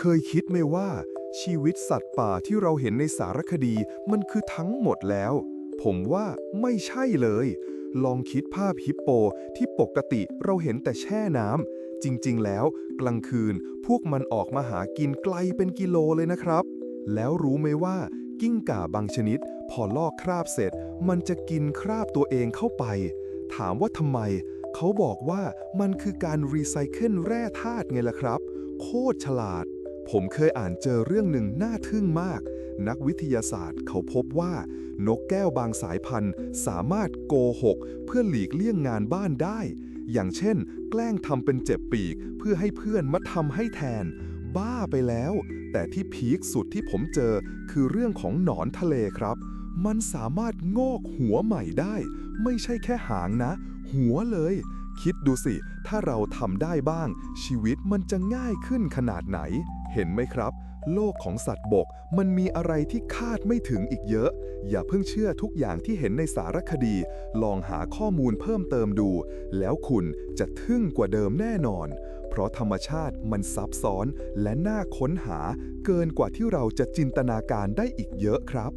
เคยคิดไหมว่าชีวิตสัตว์ป่าที่เราเห็นในสารคดีมันคือทั้งหมดแล้ว ผมว่าไม่ใช่เลย ลองคิดภาพฮิปโปที่ปกติเราเห็นแต่แช่น้ำจริงๆแล้ว กลางคืนพวกมันออกมาหากินไกลเป็นกิโลเลยนะครับ แล้วรู้ไหมว่า กิ้งก่าบางชนิด พอลอกคราบเสร็จ มันจะกินคราบตัวเองเข้าไป ถามว่าทำไม เขาบอกว่ามันคือการรีไซเคิลแร่ธาตุไงล่ะครับ โคตรฉลาด ผมเคยอ่านเจอเรื่องหนึ่งน่าทึ่งมาก นักวิทยาศาสตร์เขาพบว่า นกแก้วบางสายพันธุ์สามารถโกหก เพื่อหลีกเลี่ยงงานบ้านได้ อย่างเช่น แกล้งทำเป็นเจ็บปีก เพื่อให้เพื่อนมาทำให้แทน บ้าไปแล้ว แต่ที่พีคสุดที่ผมเจอคือเรื่องของหนอนทะเลครับ มันสามารถงอกหัวใหม่ได้ ไม่ใช่แค่หางนะ หัวเลยคิดดูสิ ถ้าเราทำได้บ้าง ชีวิตมันจะง่ายขึ้นขนาดไหน เห็นไหมครับ โลกของสัตว์บกมันมีอะไรที่คาดไม่ถึงอีกเยอะ อย่าเพิ่งเชื่อทุกอย่างที่เห็นในสารคดี ลองหาข้อมูลเพิ่มเติมดู แล้วคุณจะทึ่งกว่าเดิมแน่นอน เพราะธรรมชาติมันซับซ้อนและน่าค้นหาเกินกว่าที่เราจะจินตนาการได้อีกเยอะครับ